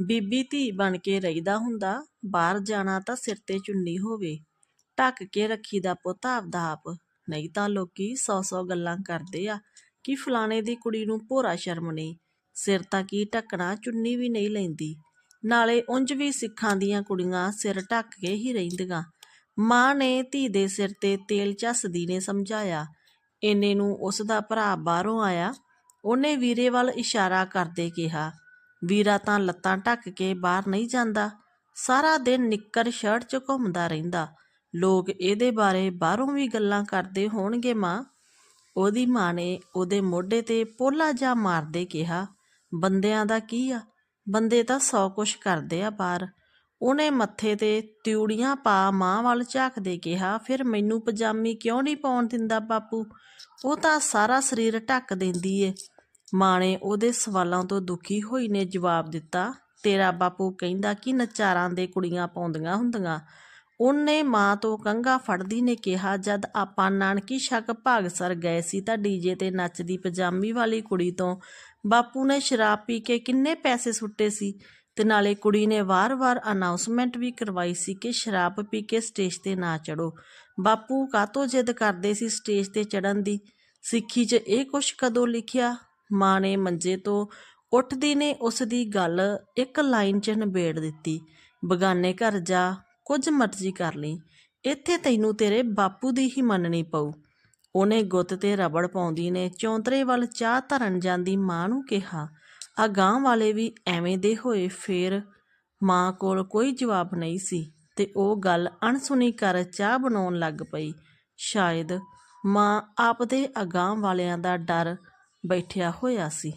ਬੀਬੀ ਧੀ ਬਣ ਕੇ ਰਹੀਦਾ ਹੁੰਦਾ, ਬਾਹਰ ਜਾਣਾ ਤਾਂ ਸਿਰ ਤੇ ਚੁੰਨੀ ਹੋਵੇ। ਢੱਕ ਕੇ ਰੱਖੀਦਾ ਪੁੱਤ ਆਪਦਾ ਆਪ। ਨਹੀਂ ਤਾਂ ਲੋਕੀ ਸੌ ਸੌ ਗੱਲਾਂ ਕਰਦੇ ਆ ਕਿ ਫਲਾਣੇ ਦੀ ਕੁੜੀ ਨੂੰ ਭੋਰਾ ਸ਼ਰਮ ਨਹੀਂ। ਸਿਰ ਤਾਂ ਕੀ ਢੱਕਣਾ, ਚੁੰਨੀ ਵੀ ਨਹੀਂ ਲੈਂਦੀ। ਨਾਲੇ ਉਂਝ ਵੀ ਸਿੱਖਾਂ ਦੀਆਂ ਕੁੜੀਆਂ ਸਿਰ ਢੱਕ ਕੇ ਹੀ ਰਹਿੰਦੀਆਂ। ਮਾਂ ਨੇ ਧੀ ਦੇ ਸਿਰ ਤੇ ਤੇਲ ਝੱਸਦੀ ਨੇ ਸਮਝਾਇਆ। ਇੰਨੇ ਨੂੰ ਉਸ ਦਾ ਭਰਾ ਬਾਹਰੋਂ ਆਇਆ। ਉਹਨੇ ਵੀਰੇ ਵੱਲ ਇਸ਼ਾਰਾ ਕਰਦੇ ਕਿਹਾ ਵੀਰਾ ਤਾਂ ਲੱਤਾਂ ਢੱਕ ਕੇ ਬਾਹਰ ਨਹੀਂ ਜਾਂਦਾ। ਸਾਰਾ ਦਿਨ ਨਿੱਕਰ ਸ਼ਰਟ 'ਚ ਘੁੰਮਦਾ ਰਹਿੰਦਾ। ਲੋਕ ਇਹਦੇ ਬਾਰੇ ਬਾਹਰੋਂ ਵੀ ਗੱਲਾਂ ਕਰਦੇ ਹੋਣਗੇ ਮਾਂ। ਉਹਦੀ ਮਾਂ ਨੇ ਉਹਦੇ ਮੋਢੇ ਤੇ ਪੋਲਾ ਜਾ ਮਾਰਦੇ ਕਿਹਾ, ਬੰਦਿਆਂ ਦਾ ਕੀ ਆ? ਬੰਦੇ ਤਾਂ ਸੌ ਕੁਛ ਕਰਦੇ ਆ ਬਾਹਰ। ਉਹਨੇ ਮੱਥੇ ਤੇ ਤਿਉੜੀਆਂ ਪਾ ਮਾਂ ਵੱਲ ਝਾਕਦੇ ਕਿਹਾ, ਫਿਰ ਮੈਨੂੰ ਪਜਾਮੀ ਕਿਉਂ ਨਹੀਂ ਪਾਉਣ ਦਿੰਦਾ ਬਾਪੂ? ਉਹ ਤਾਂ ਸਾਰਾ ਸਰੀਰ ਢੱਕ ਦਿੰਦੀ ਏ। ਮਾਂ ਨੇ ਉਹਦੇ ਸਵਾਲਾਂ ਤੋਂ ਦੁਖੀ ਹੋਈ ਨੇ ਜਵਾਬ ਦਿੱਤਾ, ਤੇਰਾ ਬਾਪੂ ਕਹਿੰਦਾ ਕਿ ਨਚਾਰਾਂ ਦੇ ਕੁੜੀਆਂ ਪਾਉਂਦੀਆਂ ਹੁੰਦੀਆਂ। ਉਹਨੇ ਮਾਂ ਤੋਂ ਕੰਗਾ ਫੜਦੀ ਨੇ ਕਿਹਾ, ਜਦ ਆਪਾਂ ਨਾਨਕੀ ਸ਼ੱਕ ਭਾਗਸਰ ਗਏ ਸੀ ਤਾਂ ਡੀਜੇ ਤੇ ਨੱਚਦੀ ਪਜਾਮੀ ਵਾਲੀ ਕੁੜੀ ਤੋਂ ਬਾਪੂ ਨੇ ਸ਼ਰਾਬ ਪੀ ਕੇ ਕਿੰਨੇ ਪੈਸੇ ਸੁੱਟੇ ਸੀ? ਤੇ ਨਾਲੇ ਕੁੜੀ ਨੇ ਵਾਰ-ਵਾਰ ਅਨਾਉਂਸਮੈਂਟ ਵੀ ਕਰਵਾਈ ਸੀ ਕਿ ਸ਼ਰਾਬ ਪੀ ਕੇ ਸਟੇਜ ਤੇ ਨਾ ਚੜੋ ਬਾਪੂ ਕਾਤੋਂ ਜਿੱਦ ਕਰਦੇ ਸੀ ਸਟੇਜ ਤੇ ਚੜਨ ਦੀ? ਸਿੱਖੀ 'ਚ ਇਹ ਕੁਛ ਕਦੋਂ ਲਿਖਿਆ? ਮਾਂ ਨੇ ਮੰਜੇ ਤੋਂ ਉੱਠਦੀ ਨੇ ਉਸ ਦੀ ਗੱਲ ਇੱਕ ਲਾਈਨ 'ਚ ਨਿਬੇੜ ਦਿੱਤੀ। ਬਗਾਨੇ ਘਰ ਜਾ, ਕੁਝ ਮਰਜ਼ੀ ਕਰ ਲਈ, ਇੱਥੇ ਤੈਨੂੰ ਤੇਰੇ ਬਾਪੂ ਦੀ ਹੀ ਮੰਨਣੀ ਪਊ। ਉਹਨੇ ਗੁੱਤ ਤੇ ਰਬੜ ਪਾਉਂਦੀ ਨੇ ਚੌਂਤਰੇ ਵੱਲ ਚਾਹ ਧਰਨ ਜਾਂਦੀ ਮਾਂ ਨੂੰ ਕਿਹਾ। ਆ ਗਾਂ ਵਾਲੇ ਵੀ ਐਵੇਂ ਦੇ ਹੋਏ ਫੇਰ? ਮਾਂ ਕੋਲ ਕੋਈ ਜਵਾਬ ਨਹੀਂ ਸੀ ਤੇ ਉਹ ਗੱਲ ਅਣਸੁਣੀ ਕਰ ਚਾਹ ਬਣਾਉਣ ਲੱਗ ਪਈ। ਸ਼ਾਇਦ ਮਾਂ ਆਪਦੇ ਅਗਾਂਹ ਵਾਲਿਆਂ ਦਾ ਡਰ ਬੈਠਿਆ ਹੋਇਆ ਸੀ।